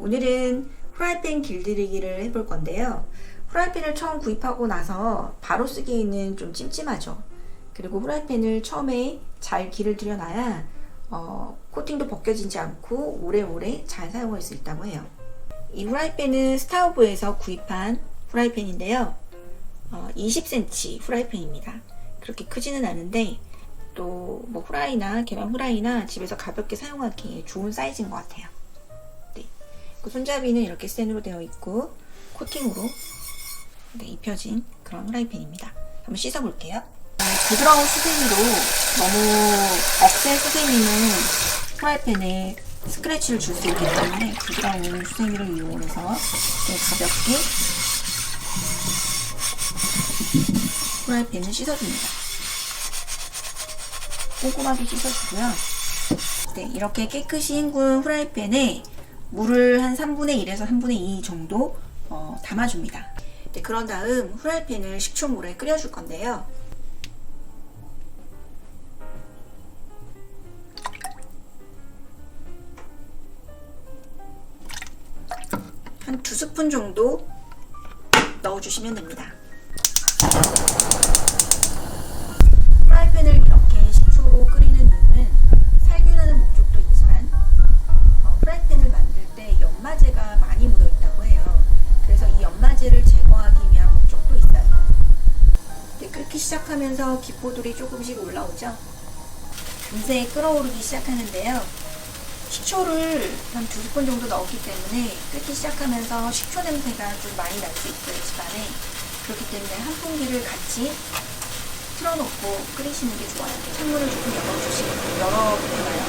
오늘은 프라이팬 길들이기를 해볼 건데요. 프라이팬을 처음 구입하고 나서 바로 쓰기에는 좀 찜찜하죠. 그리고 프라이팬을 처음에 잘 길을 들여놔야 어, 코팅도 벗겨지지 않고 오래오래 잘 사용할 수 있다고 해요. 이 프라이팬은 스타우브에서 구입한 프라이팬인데요. 어, 20cm 프라이팬입니다. 그렇게 크지는 않은데 또뭐 후라이나 계란 후라이나 집에서 가볍게 사용하기에 좋은 사이즈인 것 같아요. 네. 그 손잡이는 이렇게 스텐으로 되어 있고 코팅으로 네, 입혀진 그런 후라이팬입니다. 한번 씻어볼게요. 어, 부드러운 수세미로 너무 억센 수세미는 프라이팬에 스크래치를 줄 수 있기 때문에 부드러운 수세미를 이용해서 좀 가볍게 프라이팬을 씻어줍니다. 꼼꼼하게 씻어주고요. 네, 이렇게 깨끗이 헹군 프라이팬에 물을 한 3분의 1에서 3분의 2 정도 어, 담아줍니다. 네, 그런 다음 프라이팬을 식초물에 끓여줄 건데요. 한 두 스푼 정도 넣어주시면 됩니다. 프라이팬을 시작하면서 기포들이 조금씩 올라오죠. 금세 끓어오르기 시작하는데요. 식초를 한 두 스푼 정도 넣었기 때문에 끓기 시작하면서 식초 냄새가 좀 많이 날 수 있어요, 집안에. 그렇기 때문에 한 풍기를 같이 틀어놓고 끓이시는 게 좋아요. 창문을 조금 열어주시고, 열어놔요.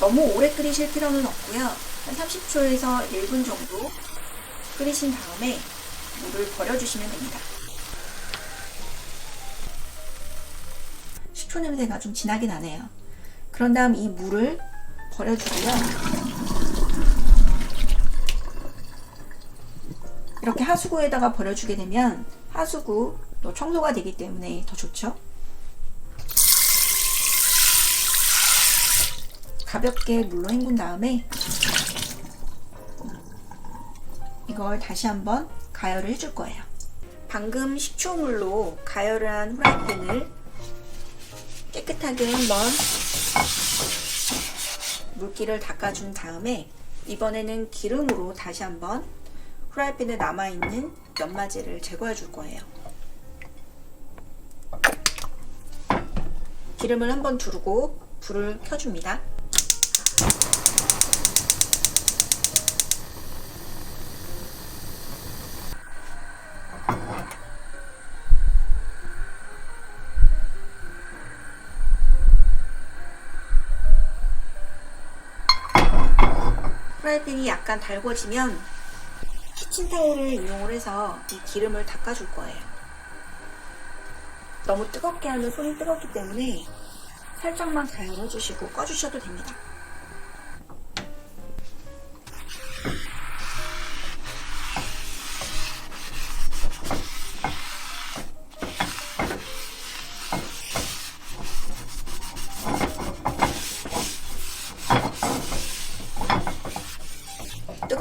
너무 오래 끓이실 필요는 없고요. 한 30초에서 1분 정도 끓이신 다음에 물을 버려주시면 됩니다. 식초 냄새가 좀 진하게 나네요. 그런 다음 이 물을 버려주고요. 이렇게 하수구에다가 버려주게 되면 하수구 또 청소가 되기 때문에 더 좋죠. 가볍게 물로 헹군 다음에 이걸 다시 한번 가열을 해줄 거예요. 방금 식초물로 가열을 한 후라이팬을 깨끗하게 한번 물기를 닦아준 다음에 이번에는 기름으로 다시 한번 후라이팬에 남아있는 연마제를 제거해 줄 거예요. 기름을 한번 두르고 불을 켜줍니다. 프라이팬이 약간 달궈지면 키친타올을 이용을 해서 이 기름을 닦아줄 거예요. 너무 뜨겁게 하면 손이 뜨겁기 때문에 살짝만 가열해주시고 꺼주셔도 됩니다.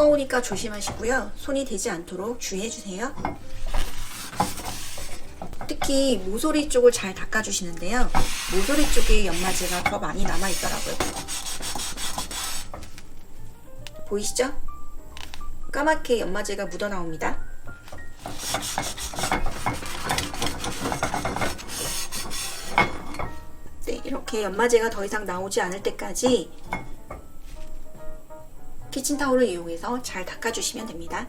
뜨거우니까 조심하시고요. 손이 되지 않도록 주의해주세요. 특히 모서리 쪽을 잘 닦아주시는데요. 모서리 쪽에 연마제가 더 많이 남아있더라고요. 보이시죠? 까맣게 연마제가 묻어나옵니다. 네, 이렇게 연마제가 더 이상 나오지 않을 때까지 키친타올을 이용해서 잘 닦아주시면 됩니다.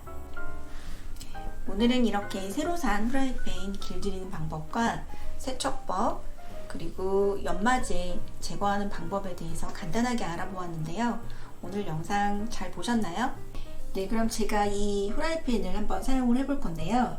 오늘은 이렇게 새로 산 프라이팬 길들이는 방법과 세척법 그리고 연마제 제거하는 방법에 대해서 간단하게 알아보았는데요. 오늘 영상 잘 보셨나요? 네, 그럼 제가 이 프라이팬을 한번 사용을 해볼 건데요.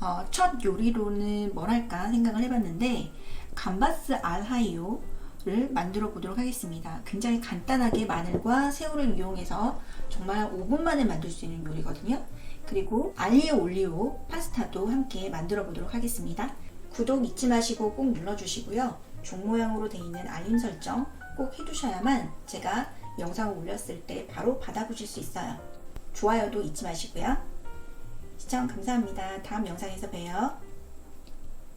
어, 첫 요리로는 뭘 할까 생각을 해봤는데 감바스 알하이오 를 만들어 보도록 하겠습니다. 굉장히 간단하게 마늘과 새우를 이용해서 정말 5분 만에 만들 수 있는 요리거든요. 그리고 알리오 올리오 파스타도 함께 만들어 보도록 하겠습니다. 구독 잊지 마시고 꼭 눌러주시고요. 종 모양으로 되어 있는 알림 설정 꼭 해두셔야만 제가 영상을 올렸을 때 바로 받아보실 수 있어요. 좋아요도 잊지 마시고요. 시청 감사합니다. 다음 영상에서 봬요.